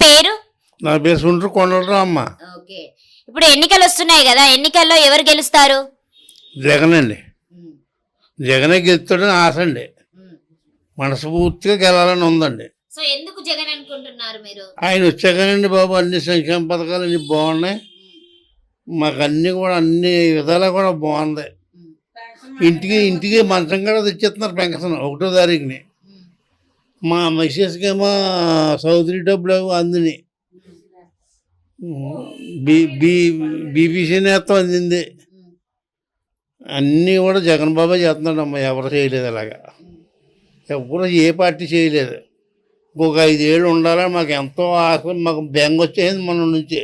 పేరు? నా పేరు సుండ్రు కొండలరా అమ్మ ఓకే. ఇప్పుడు ఎన్నికలు వస్తున్నాయి కదా ఎన్నికల్లో ఎవరు గెలుస్తారు? జగన్ అండి. జగనే గెలుస్తాడని ఆశ అండి. మనస్ఫూర్తిగా గెలాలని ఉందండి. సో ఎందుకు జగన్ అనుకుంటున్నారు మీరు? ఆయన వచ్చాకనండి బాబు అన్ని సంక్షేమ పథకాలు అన్ని బాగున్నాయి. మాకు అన్ని కూడా అన్ని విధాలా కూడా బాగుంది. ఇంటికి ఇంటికి మంచం కూడా తెచ్చేస్తున్నారు పెన్షన్ ఒకటో తారీఖుని. మా మిస్సెస్కి సౌదరి డబ్బులు ఏమో అందిని. బీ బీ బీబీసీ నేతం అందింది. అన్నీ కూడా జగన్ బాబా చేస్తున్నాడు అమ్మ ఎవరు చేయలేదు అలాగా. ఎవరు ఏ పార్టీ చేయలేదు. ఒక ఐదేళ్ళు ఉండాలని మాకు ఎంతో ఆశ మాకు బెంగ వచ్చేసింది మన నుంచి.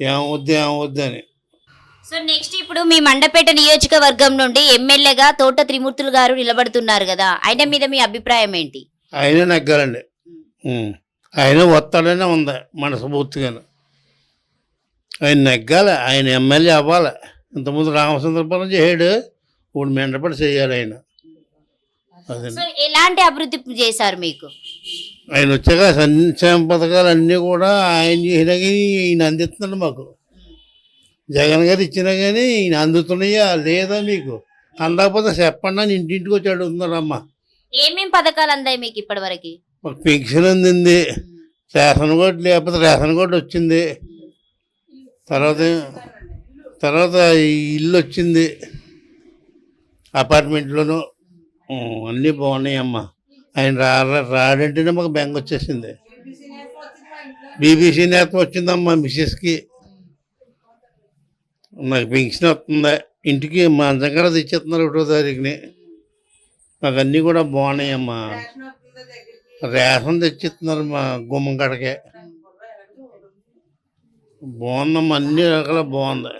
ఏమవుద్ది ఏమవుద్ది అని. సో నెక్స్ట్ ఇప్పుడు మీ మండపేట నియోజకవర్గం నుండి ఎమ్మెల్యేగా తోట త్రిమూర్తులు గారు నిలబడుతున్నారు కదా ఆయన మీద మీ అభిప్రాయం ఏంటి? ఆయన నెగ్గాలండి. ఆయన వస్తాడనే ఉంది మనస్ఫూర్తిగాను ఆయన నెగ్గాలి ఆయన ఎమ్మెల్యే అవ్వాలి. ఇంతకుముందు రామచంద్రపురం చేయడు ఇప్పుడు మెండపడి చేయాలి ఆయన. ఎలాంటి అభివృద్ధి చేశారు మీకు? ఆయన వచ్చాక సంక్షేమ పథకాలు అన్నీ కూడా ఆయన చేసినా కానీ ఈయన అందిస్తున్నాడు మాకు. జగన్ గారు ఇచ్చినా కానీ ఈయన అందుతున్నాయా లేదా మీకు? అందకపోతే చెప్పండి అని ఇంటింటికి వచ్చి అడుగుతున్నారు అమ్మ ఏమేం పథకాలు అందాయి మీకు ఇప్పటి వరకు? మాకు పెన్షన్ అందింది. రేషన్ కార్డు లేకపోతే రేషన్ కార్డు వచ్చింది. తర్వాత తర్వాత ఇల్లు వచ్చింది. అపార్ట్మెంట్లోను. అన్నీ బాగున్నాయి అమ్మ ఆయన రా రాడంటేనే మాకు బెంగ వచ్చేసింది. బీబీసీ నేత వచ్చిందమ్మా మిసెస్కి. నాకు పెన్షన్ వస్తుంది. ఇంటికి మంచం కూడా తెచ్చేస్తున్నారు ఒకటో తారీఖుని. మాకు అన్నీ కూడా బాగున్నాయమ్మా. రేషన్ తెచ్చిస్తున్నారు మా గుమ్మం కడకే. బాగుందమ్మా అన్ని రకాల బాగుంది.